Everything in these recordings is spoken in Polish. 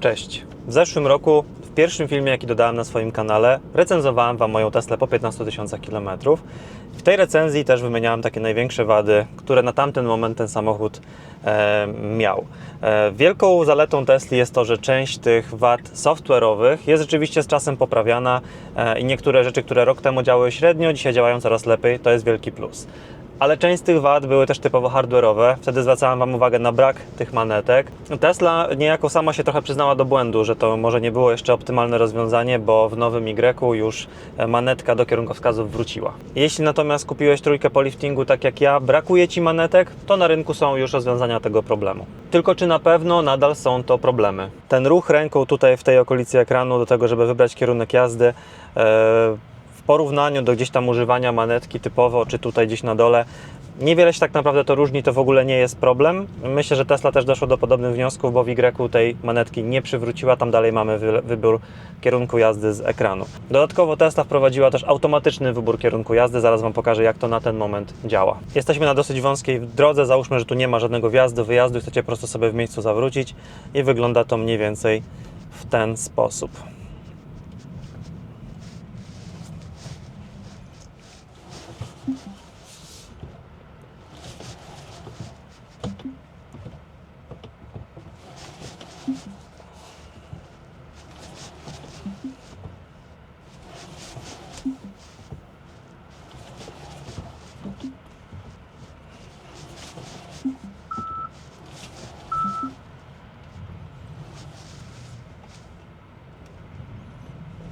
Cześć. W zeszłym roku, w pierwszym filmie, jaki dodałem na swoim kanale, recenzowałem Wam moją Teslę po 15 tysiącach kilometrów. W tej recenzji też wymieniałem takie największe wady, które na tamten moment ten samochód e, miał. E, wielką zaletą Tesli jest to, że część tych wad software'owych jest rzeczywiście z czasem poprawiana e, i niektóre rzeczy, które rok temu działały średnio, dzisiaj działają coraz lepiej. To jest wielki plus ale część z tych wad były też typowo hardware'owe. Wtedy zwracałem Wam uwagę na brak tych manetek. Tesla niejako sama się trochę przyznała do błędu, że to może nie było jeszcze optymalne rozwiązanie, bo w nowym Y już e, manetka do kierunkowskazów wróciła. Jeśli natomiast kupiłeś trójkę po liftingu tak jak ja, brakuje Ci manetek, to na rynku są już rozwiązania tego problemu. Tylko czy na pewno nadal są to problemy? Ten ruch ręką tutaj w tej okolicy ekranu do tego, żeby wybrać kierunek jazdy, e, porównaniu do gdzieś tam używania manetki typowo, czy tutaj gdzieś na dole, niewiele się tak naprawdę to różni, to w ogóle nie jest problem. Myślę, że Tesla też doszło do podobnych wniosków, bo w Y tej manetki nie przywróciła, tam dalej mamy wy- wybór kierunku jazdy z ekranu. Dodatkowo Tesla wprowadziła też automatyczny wybór kierunku jazdy, zaraz Wam pokażę jak to na ten moment działa. Jesteśmy na dosyć wąskiej drodze, załóżmy, że tu nie ma żadnego wjazdu, wyjazdu chcecie po prostu sobie w miejscu zawrócić i wygląda to mniej więcej w ten sposób.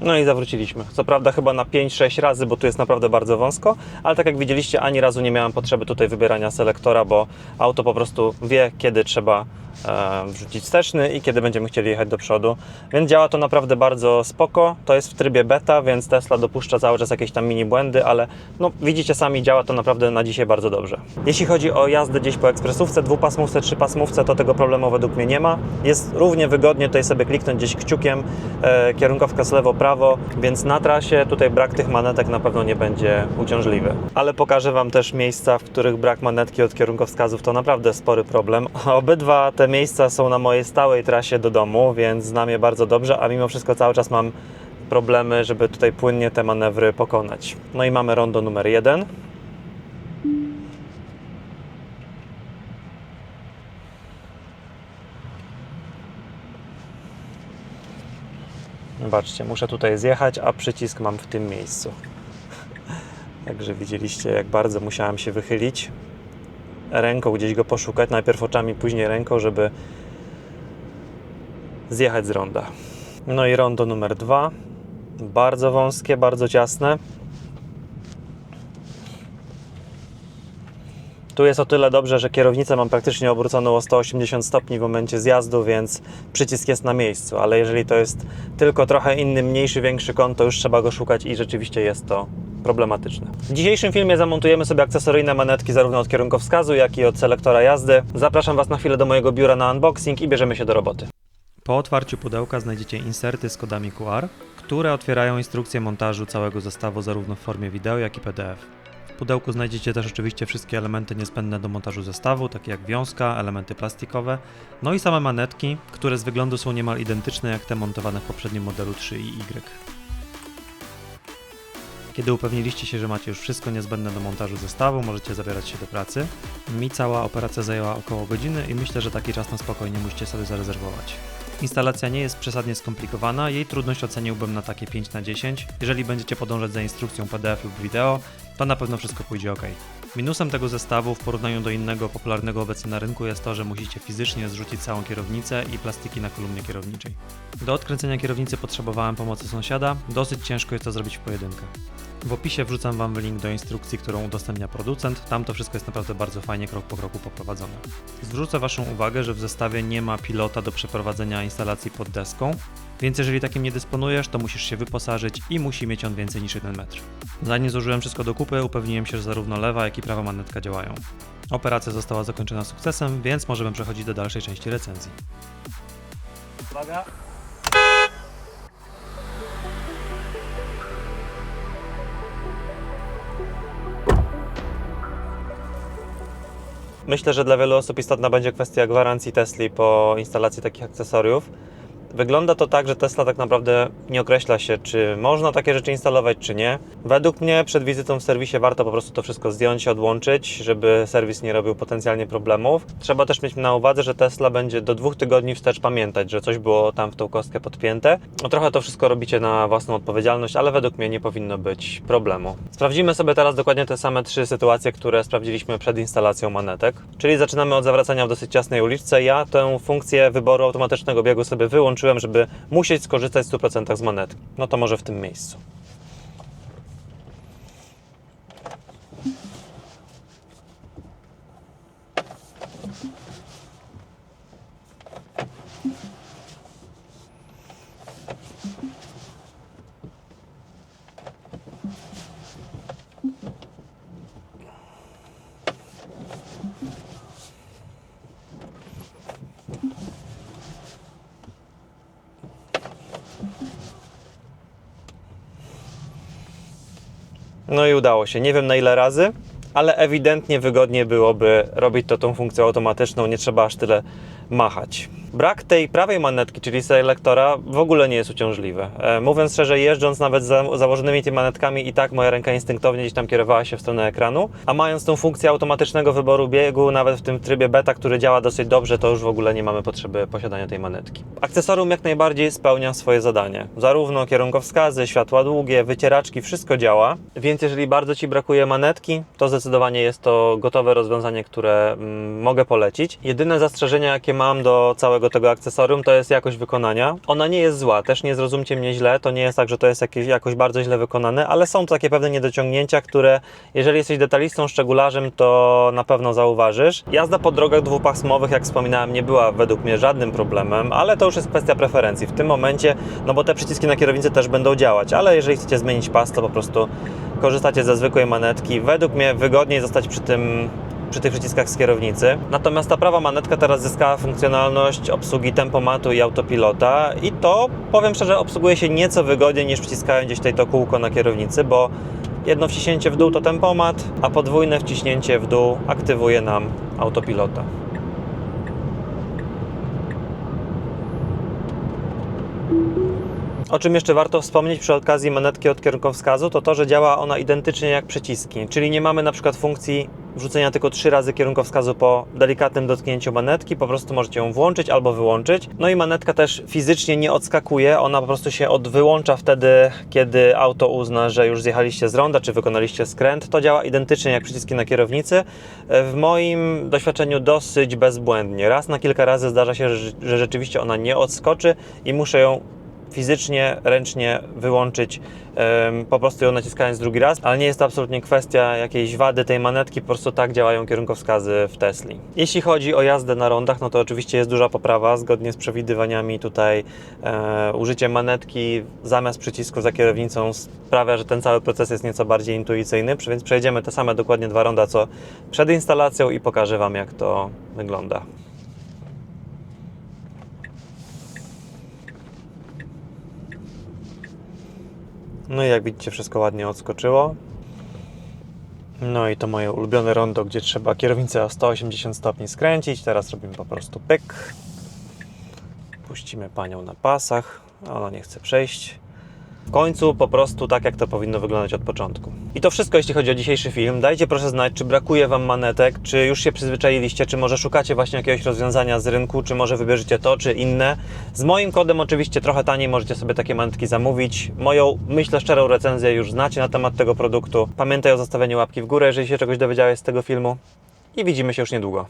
No i zawróciliśmy. Co prawda chyba na 5-6 razy, bo tu jest naprawdę bardzo wąsko, ale tak jak widzieliście, ani razu nie miałem potrzeby tutaj wybierania selektora, bo auto po prostu wie, kiedy trzeba e, wrzucić wsteczny i kiedy będziemy chcieli jechać do przodu. Więc działa to naprawdę bardzo spoko. To jest w trybie beta, więc Tesla dopuszcza cały czas jakieś tam mini błędy, ale no widzicie sami, działa to naprawdę na dzisiaj bardzo dobrze. Jeśli chodzi o jazdę gdzieś po ekspresówce, dwupasmówce, trzypasmówce, to tego problemu według mnie nie ma. Jest równie wygodnie tutaj sobie kliknąć gdzieś kciukiem, e, kierunkowskaz lewo, prawo, więc na trasie tutaj brak tych manetek na pewno nie będzie uciążliwy. Ale pokażę Wam też miejsca, w których brak manetki od kierunkowskazów to naprawdę spory problem. Obydwa te miejsca są na mojej stałej trasie do domu, więc znam je bardzo dobrze, a mimo wszystko cały czas mam problemy, żeby tutaj płynnie te manewry pokonać. No i mamy rondo numer jeden. Zobaczcie, muszę tutaj zjechać, a przycisk mam w tym miejscu. Także widzieliście, jak bardzo musiałem się wychylić. Ręką gdzieś go poszukać, najpierw oczami, później ręką, żeby zjechać z ronda. No i rondo numer dwa. Bardzo wąskie, bardzo ciasne. Tu jest o tyle dobrze, że kierownicę mam praktycznie obróconą o 180 stopni w momencie zjazdu, więc przycisk jest na miejscu, ale jeżeli to jest tylko trochę inny, mniejszy, większy kąt, to już trzeba go szukać i rzeczywiście jest to problematyczne. W dzisiejszym filmie zamontujemy sobie akcesoryjne manetki zarówno od kierunkowskazu, jak i od selektora jazdy. Zapraszam Was na chwilę do mojego biura na unboxing i bierzemy się do roboty. Po otwarciu pudełka znajdziecie inserty z kodami QR, które otwierają instrukcję montażu całego zestawu zarówno w formie wideo, jak i PDF. Pudełku znajdziecie też oczywiście wszystkie elementy niezbędne do montażu zestawu, takie jak wiązka, elementy plastikowe, no i same manetki, które z wyglądu są niemal identyczne jak te montowane w poprzednim modelu 3i. Kiedy upewniliście się, że macie już wszystko niezbędne do montażu zestawu, możecie zabierać się do pracy. Mi cała operacja zajęła około godziny i myślę, że taki czas na spokojnie musicie sobie zarezerwować. Instalacja nie jest przesadnie skomplikowana, jej trudność oceniłbym na takie 5 na 10. Jeżeli będziecie podążać za instrukcją PDF lub wideo, to na pewno wszystko pójdzie ok. Minusem tego zestawu w porównaniu do innego popularnego obecnie na rynku jest to, że musicie fizycznie zrzucić całą kierownicę i plastiki na kolumnie kierowniczej. Do odkręcenia kierownicy potrzebowałem pomocy sąsiada, dosyć ciężko jest to zrobić w pojedynkę. W opisie wrzucam Wam link do instrukcji, którą udostępnia producent. Tam to wszystko jest naprawdę bardzo fajnie, krok po kroku poprowadzone. Zwrócę Waszą uwagę, że w zestawie nie ma pilota do przeprowadzenia instalacji pod deską, więc jeżeli takim nie dysponujesz, to musisz się wyposażyć i musi mieć on więcej niż 1 metr. Zanim złożyłem wszystko do kupy, upewniłem się, że zarówno lewa, jak i prawa manetka działają. Operacja została zakończona sukcesem, więc możemy przechodzić do dalszej części recenzji. Uwaga! Myślę, że dla wielu osób istotna będzie kwestia gwarancji Tesli po instalacji takich akcesoriów. Wygląda to tak, że Tesla tak naprawdę nie określa się, czy można takie rzeczy instalować, czy nie. Według mnie przed wizytą w serwisie warto po prostu to wszystko zdjąć, odłączyć, żeby serwis nie robił potencjalnie problemów. Trzeba też mieć na uwadze, że Tesla będzie do dwóch tygodni wstecz pamiętać, że coś było tam w tą kostkę podpięte. No trochę to wszystko robicie na własną odpowiedzialność, ale według mnie nie powinno być problemu. Sprawdzimy sobie teraz dokładnie te same trzy sytuacje, które sprawdziliśmy przed instalacją manetek. Czyli zaczynamy od zawracania w dosyć ciasnej uliczce. Ja tę funkcję wyboru automatycznego biegu sobie wyłączyłem, żeby musieć skorzystać w 100% z manetki. No to może w tym miejscu. No i udało się. Nie wiem na ile razy, ale ewidentnie wygodniej byłoby robić to tą funkcją automatyczną, nie trzeba aż tyle machać. Brak tej prawej manetki, czyli selektora, w ogóle nie jest uciążliwy. E, mówiąc szczerze, jeżdżąc nawet za założonymi tymi manetkami, i tak moja ręka instynktownie gdzieś tam kierowała się w stronę ekranu, a mając tą funkcję automatycznego wyboru biegu, nawet w tym trybie beta, który działa dosyć dobrze, to już w ogóle nie mamy potrzeby posiadania tej manetki. Akcesorium jak najbardziej spełnia swoje zadanie. Zarówno kierunkowskazy, światła długie, wycieraczki, wszystko działa, więc jeżeli bardzo Ci brakuje manetki, to zdecydowanie jest to gotowe rozwiązanie, które mm, mogę polecić. Jedyne zastrzeżenia, jakie mam do całego tego akcesorium, to jest jakość wykonania. Ona nie jest zła, też nie zrozumcie mnie źle, to nie jest tak, że to jest jakieś, jakoś bardzo źle wykonane, ale są takie pewne niedociągnięcia, które jeżeli jesteś detalistą, szczegularzem, to na pewno zauważysz. Jazda po drogach dwupasmowych, jak wspominałem, nie była według mnie żadnym problemem, ale to już jest kwestia preferencji. W tym momencie, no bo te przyciski na kierownicy też będą działać, ale jeżeli chcecie zmienić pas, to po prostu korzystacie ze zwykłej manetki. Według mnie wygodniej zostać przy tym przy tych przyciskach z kierownicy. Natomiast ta prawa manetka teraz zyskała funkcjonalność obsługi tempomatu i autopilota i to, powiem szczerze, obsługuje się nieco wygodniej niż wciskając gdzieś tutaj to kółko na kierownicy, bo jedno wciśnięcie w dół to tempomat, a podwójne wciśnięcie w dół aktywuje nam autopilota. O czym jeszcze warto wspomnieć przy okazji manetki od kierunkowskazu, to to, że działa ona identycznie jak przyciski. Czyli nie mamy na przykład funkcji wrzucenia tylko trzy razy kierunkowskazu po delikatnym dotknięciu manetki, po prostu możecie ją włączyć albo wyłączyć. No i manetka też fizycznie nie odskakuje, ona po prostu się odwyłącza wtedy, kiedy auto uzna, że już zjechaliście z ronda, czy wykonaliście skręt. To działa identycznie jak przyciski na kierownicy. W moim doświadczeniu dosyć bezbłędnie. Raz na kilka razy zdarza się, że, rzeczywiście ona nie odskoczy i muszę ją fizycznie, ręcznie wyłączyć, po prostu ją naciskając drugi raz, ale nie jest to absolutnie kwestia jakiejś wady tej manetki, po prostu tak działają kierunkowskazy w Tesli. Jeśli chodzi o jazdę na rondach, no to oczywiście jest duża poprawa, zgodnie z przewidywaniami tutaj e, użycie manetki zamiast przycisku za kierownicą sprawia, że ten cały proces jest nieco bardziej intuicyjny, więc przejdziemy te same dokładnie dwa ronda co przed instalacją i pokażę Wam jak to wygląda. No i jak widzicie, wszystko ładnie odskoczyło. No i to moje ulubione rondo, gdzie trzeba kierownicę o 180 stopni skręcić. Teraz robimy po prostu pyk. Puścimy panią na pasach. Ona nie chce przejść. W końcu po prostu tak, jak to powinno wyglądać od początku. I to wszystko, jeśli chodzi o dzisiejszy film. Dajcie proszę znać, czy brakuje Wam manetek, czy już się przyzwyczailiście, czy może szukacie właśnie jakiegoś rozwiązania z rynku, czy może wybierzecie to, czy inne. Z moim kodem oczywiście trochę taniej możecie sobie takie manetki zamówić. Moją, myślę, szczerą recenzję już znacie na temat tego produktu. Pamiętaj o zostawieniu łapki w górę, jeżeli się czegoś dowiedziałeś z tego filmu. I widzimy się już niedługo.